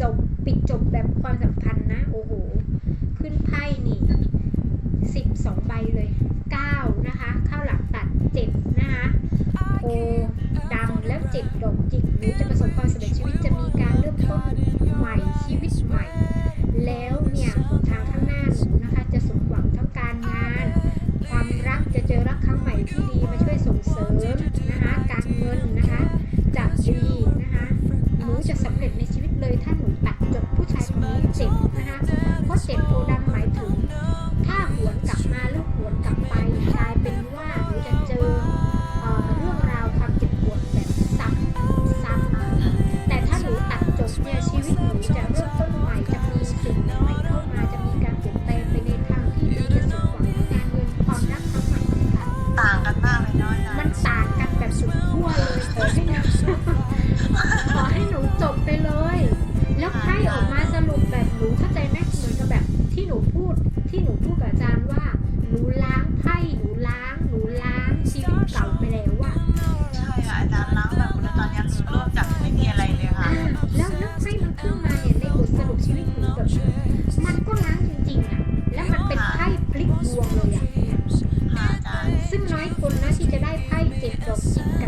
จบปิดจบแบบความสัมพันธ์นะ โอ้โห ขึ้นไพ่นี่สิบสองใบเลยเก้านะคะข้าวหลังตัดเจ็ดนะคะโอดำแล้วเจ็ดดอกจิกหนูจะประสบความสำเร็จชีวิตจะมีการเริ่มต้นใหม่ชีวิตใหม่ แล้วเนี่ยทางข้างหน้าหนูนะคะจะสมหวังทั้งการงาน ความรักจะเจอรักครั้งใหม่ที่ดีมาช่วยส่งเสริมนะคะการเงินนะคะ นนี้เจ็บนะคะเพราะเจ็บโพดำหมาย ที่หนูพูดกับอาจารย์ว่า หนูล้างไพ่หนูล้าง หนูล้างชีวิตเก่าไปแล้วว่ะใช่ค่ะอาจารย์ล้างแบบตอนนี้เริ่มจากไม่มีอะไรเลยค่ะ แล้วนึกวไพ่มันขึ้นมาเนี่ยในบทสรุปชีวิตหนูแบบมันก็ล้างจริงๆอะแล้วมันเป็นไพ่พลิกดวงเลยอะซึ่งน้อยคนนะที่จะได้ไพ่เจ็ดดอกจิกกับ